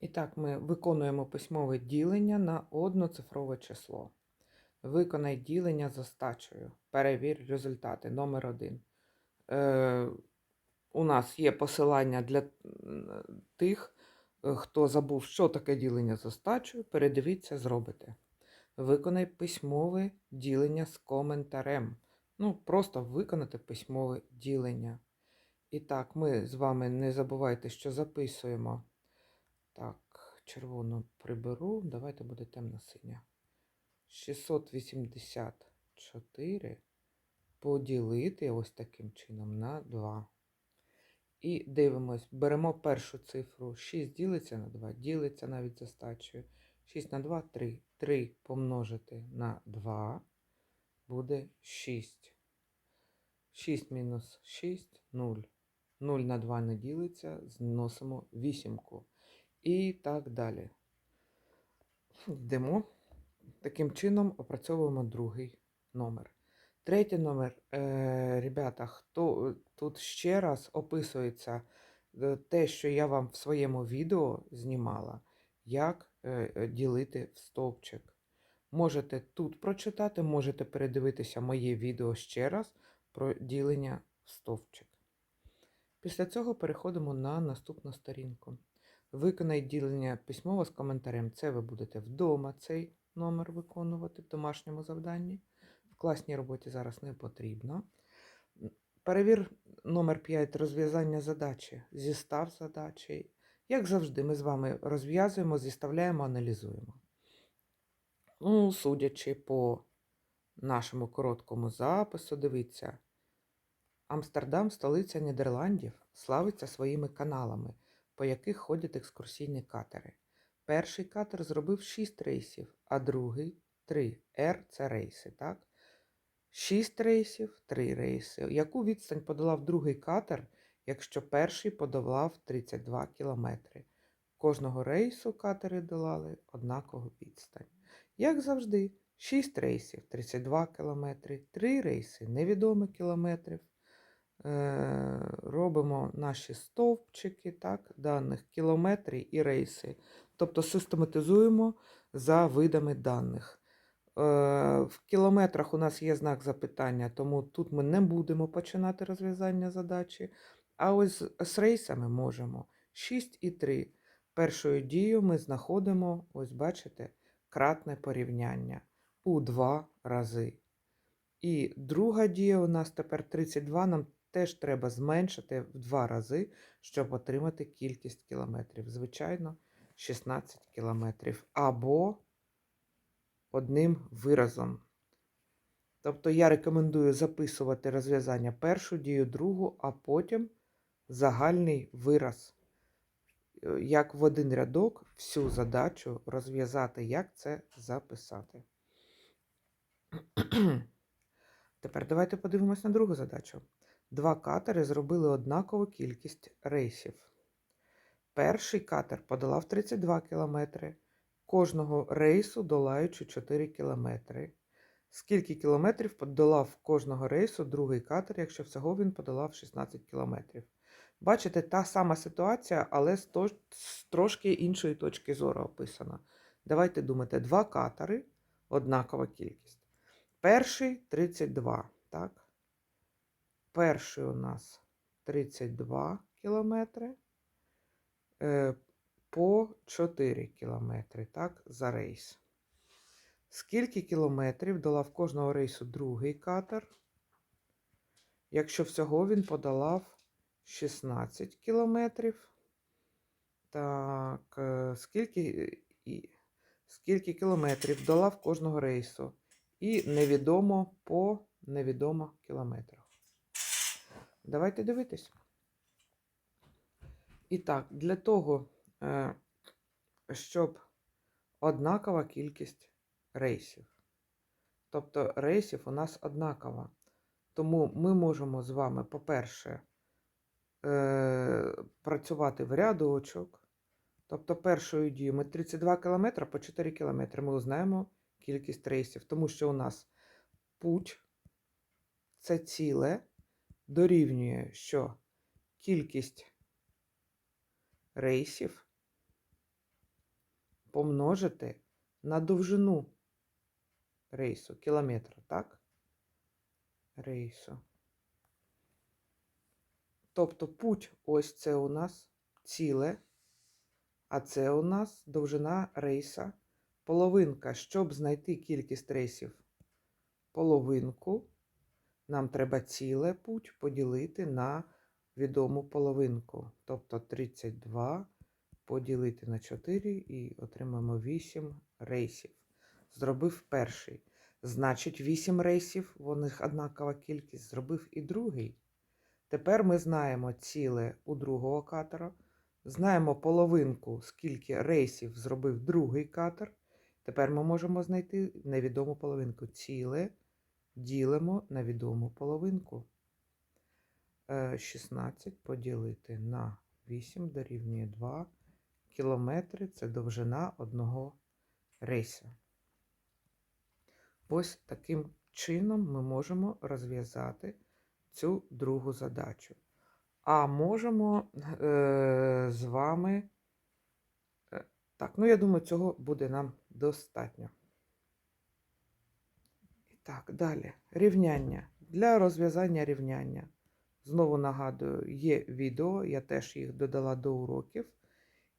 І так, ми виконуємо письмове ділення на одноцифрове число. Виконай ділення за стачею. Перевір результати. Номер один. Е, у нас є посилання для тих, хто забув, що таке ділення за стачею. Передивіться, зробите. Виконай письмове ділення з коментарем. Ну, просто виконати письмове ділення. І так, ми з вами не забувайте, що записуємо. Так, червону приберу. Давайте буде темно-синя. 684 поділити ось таким чином на 2. І дивимось, беремо першу цифру. 6 ділиться на 2, ділиться навіть за стачею. 6 на 2 3. 3 помножити на 2 буде 6. 6 мінус 6 0. 0 на 2 не ділиться, зносимо вісімку. І так далі. Йдемо. Таким чином опрацьовуємо другий номер. Третій номер. Е, ребята, хто тут ще раз описується е, те, що я вам в своєму відео знімала, як е, е, ділити в стовпчик. Можете тут прочитати, можете передивитися моє відео ще раз про ділення в стовпчик. Після цього переходимо на наступну сторінку. Виконай ділення письмово з коментарем. Це ви будете вдома цей номер виконувати в домашньому завданні. В класній роботі зараз не потрібно. Перевір номер 5 розв'язання задачі. Зістав задачі. Як завжди, ми з вами розв'язуємо, зіставляємо, аналізуємо. Ну, судячи по нашому короткому запису, дивіться. Амстердам, столиця Нідерландів, славиться своїми каналами, по яких ходять екскурсійні катери. Перший катер зробив 6 рейсів, а другий 3. Р це рейси, так? 6 рейсів, 3 рейси. Яку відстань подолав другий катер, якщо перший подолав 32 кілометри? Кожного рейсу катери долали однакову відстань. Як завжди, 6 рейсів 32 кілометри, 3 рейси невідомі кілометрів. Е, робимо наші стовпчики так, даних кілометри і рейси. Тобто систематизуємо за видами даних. Е, В кілометрах у нас є знак запитання, тому тут ми не будемо починати розв'язання задачі. А ось з- рейсами можемо. 6 і 3. Першою дією ми знаходимо, ось бачите, кратне порівняння у два рази. І друга дія у нас тепер 32. Нам теж треба зменшити в два рази, щоб отримати кількість кілометрів. Звичайно, 16 кілометрів. Або одним виразом. Тобто я рекомендую записувати розв'язання першу дію, другу, а потім загальний вираз. Е, Як в один рядок всю задачу розв'язати, як це записати. Тепер давайте подивимось на другу задачу. Два катери зробили однакову кількість рейсів. Перший катер подолав 32 кілометри, кожного рейсу долаючи 4 кілометри. Скільки кілометрів подолав кожного рейсу другий катер, якщо всього він подолав 16 кілометрів? Бачите, та сама ситуація, але з, то- з трошки іншої точки зору описана. Давайте думати, два катери, однакова кількість. Перший 32, так? Перший у нас 32 кілометри е, по 4 кілометри, так, за рейс. Скільки кілометрів долав кожного рейсу другий катер? Якщо всього він подолав 16 кілометрів. Так, е, скільки, скільки кілометрів долав кожного рейсу? І невідомо по невідомо кілометрах. Давайте дивитись. І так, для того, е, щоб однакова кількість рейсів. Тобто рейсів у нас однакова. Тому ми можемо з вами, по-перше, е, працювати в рядочок. Тобто першою дією ми 32 км по 4 км ми узнаємо кількість рейсів, тому що у нас путь це ціле дорівнює, що кількість рейсів помножити на довжину рейсу, кілометра, так? Рейсу. Тобто путь ось це у нас ціле, а це у нас довжина рейса половинка. Щоб знайти кількість рейсів половинку, нам треба ціле путь поділити на відому половинку. Тобто 32 поділити на 4 і отримаємо 8 рейсів. Зробив перший. Значить, 8 рейсів, у них однакова кількість, зробив і другий. Тепер ми знаємо ціле у другого катера, знаємо половинку, скільки рейсів зробив другий катер. Тепер ми можемо знайти невідому половинку. Ціле ділимо на відому половинку. Е, 16 поділити на 8 дорівнює 2 кілометри. Це довжина одного рейсу. Ось таким чином ми можемо розв'язати цю другу задачу. А можемо е, з вами. е, Так, ну я думаю, цього буде нам достатньо. І так, далі. Рівняння. Для розв'язання рівняння. Знову нагадую, є відео, я теж їх додала до уроків.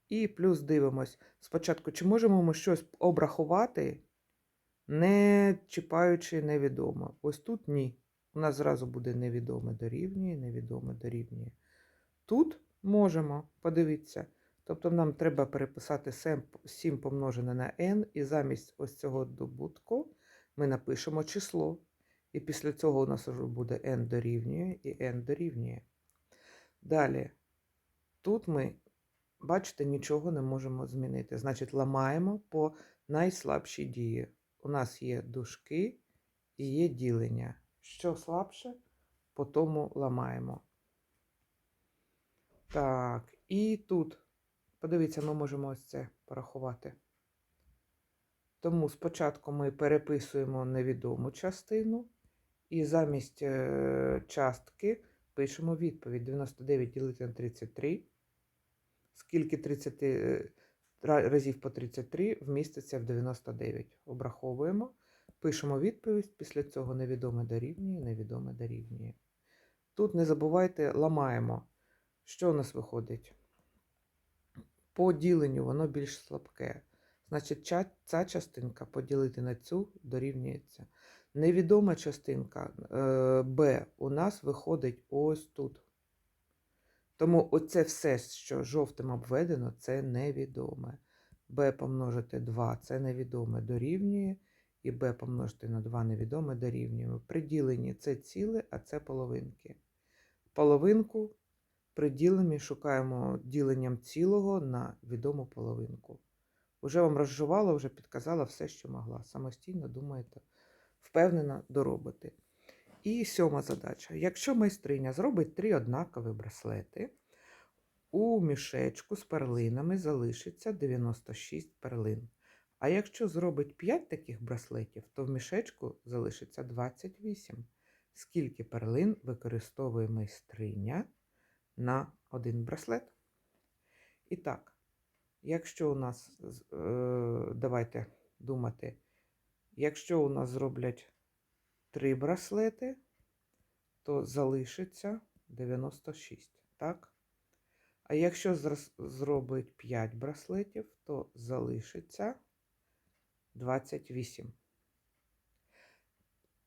І плюс дивимось спочатку, чи можемо ми щось обрахувати, не чіпаючи невідомо. Ось тут ні. У нас зразу буде невідоме дорівнює, невідоме дорівнює. Тут можемо, подивіться. Тобто нам треба переписати 7 помножене на n, і замість ось цього добутку ми напишемо число. І після цього у нас вже буде n дорівнює і n дорівнює. Далі, тут ми, бачите, нічого не можемо змінити. Значить, ламаємо по найслабшій дії. У нас є дужки і є ділення. Що слабше, по тому ламаємо. Так, і тут, подивіться, ми можемо ось це порахувати. Тому спочатку ми переписуємо невідому частину, і замість е, частки пишемо відповідь. 99 ділити на 33. Скільки 30 е, разів по 33 вміститься в 99. Обраховуємо. Пишемо відповідь, після цього невідоме дорівнює, невідоме дорівнює. Тут не забувайте, ламаємо. Що у нас виходить? По діленню воно більш слабке. Значить, ця частинка поділити на цю дорівнюється. Невідома частинка е, b у нас виходить ось тут. Тому оце все, що жовтим обведено, це невідоме. b помножити 2 це невідоме дорівнює. І b помножити на 2 невідоме дорівнює. При діленні це ціле, а це половинки. Половинку при діленні шукаємо діленням цілого на відому половинку. Уже вам розжувала, вже підказала все, що могла. Самостійно думаєте, впевнено доробити. І сьома задача. Якщо майстриня зробить три однакові браслети, у мішечку з перлинами залишиться 96 перлин. А якщо зробить 5 таких браслетів, то в мішечку залишиться 28. Скільки перлин використовує майстриня на один браслет? І так, якщо у нас, е, давайте думати, якщо у нас зроблять 3 браслети, то залишиться 96, так? А якщо зробить 5 браслетів, то залишиться 28.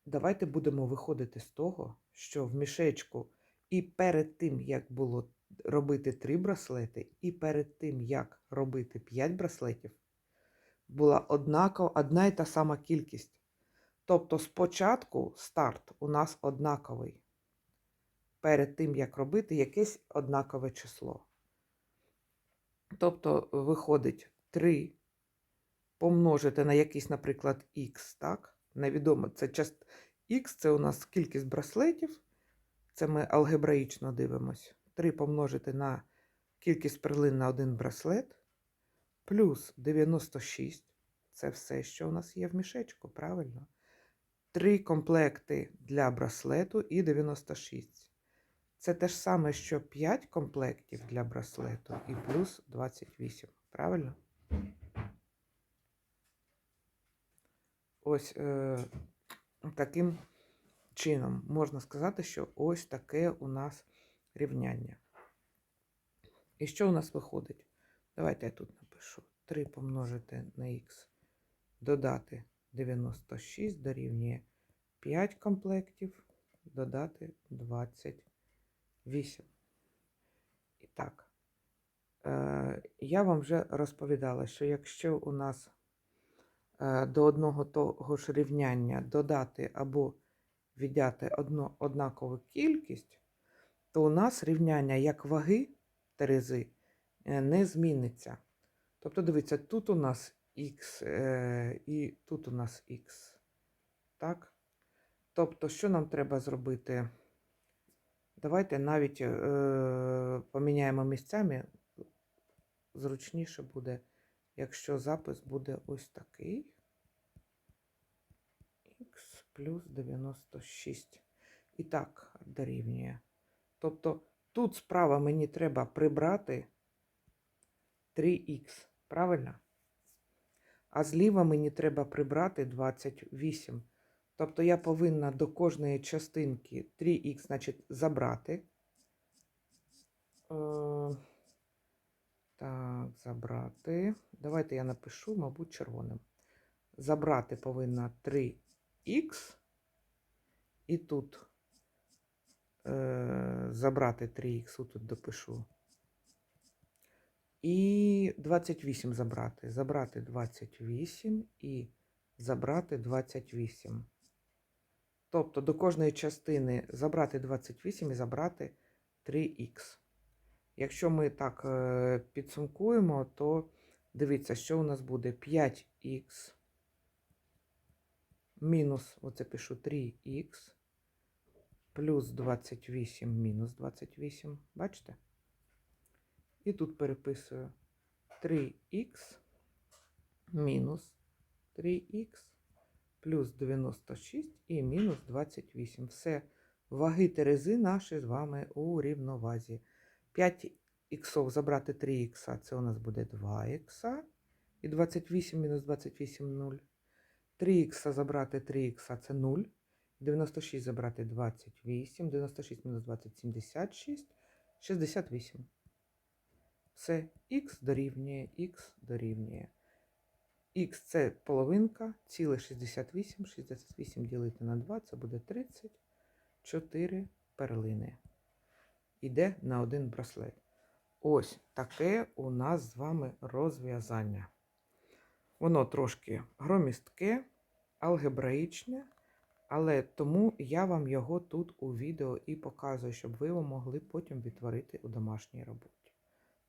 Давайте будемо виходити з того, що в мішечку і перед тим, як було робити 3 браслети, і перед тим, як робити 5 браслетів, була однакова, одна і та сама кількість. Тобто спочатку старт у нас однаковий. Перед тим, як робити якесь однакове число. Тобто виходить 3 помножити на якийсь, наприклад, х, так? Невідомо, це част... х це у нас кількість браслетів. Це ми алгебраїчно дивимось. 3 помножити на кількість перлин на один браслет. Плюс 96. Це все, що у нас є в мішечку, правильно? Три комплекти для браслету і 96. Це те ж саме, що 5 комплектів для браслету і плюс 28. Правильно? ось е, таким чином. Можна сказати, що ось таке у нас рівняння. І що у нас виходить? Давайте я тут напишу. 3 помножити на х, додати 96 дорівнює 5 комплектів, додати 28. І так, е, я вам вже розповідала, що якщо у нас е, до одного того ж рівняння додати або відняти одно, однакову кількість, то у нас рівняння як ваги терези е, не зміниться. Тобто, дивіться, тут у нас х е, і тут у нас х. Так? Тобто, що нам треба зробити? Давайте навіть е, поміняємо місцями. Зручніше буде, якщо запис буде ось такий. Плюс 96. І так дорівнює. Тобто тут справа мені треба прибрати 3х, правильно? А зліва мені треба прибрати 28. Тобто я повинна до кожної частинки 3х, значить, забрати. Е, Так, забрати. Давайте я напишу, мабуть, червоним. Забрати повинна 3х. І тут е, забрати 3х, тут допишу. І 28 забрати. Забрати 28 і забрати 28. Тобто до кожної частини забрати 28 і забрати 3х. Якщо ми так е, підсумкуємо, то дивіться, що у нас буде 5х мінус, оце пишу 3х, плюс 28 мінус 28. Бачите? І тут переписую 3х мінус 3х плюс 96 і мінус 28. Все, ваги терези наші з вами у рівновазі. 5 х забрати 3 х, це у нас буде 2 х. І 28 мінус 28 0. 3 х забрати 3 х це 0. 96 забрати 28. 96 мінус 20 76. 68. Все, х дорівнює, х дорівнює. Х це половинка, ціле 68. 68 ділити на 2, це буде 34 перлини. Іде на один браслет. Ось таке у нас з вами розв'язання. Воно трошки громістке, алгебраїчне, але тому я вам його тут у відео і показую, щоб ви його могли потім відтворити у домашній роботі.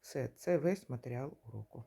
Все, це весь матеріал уроку.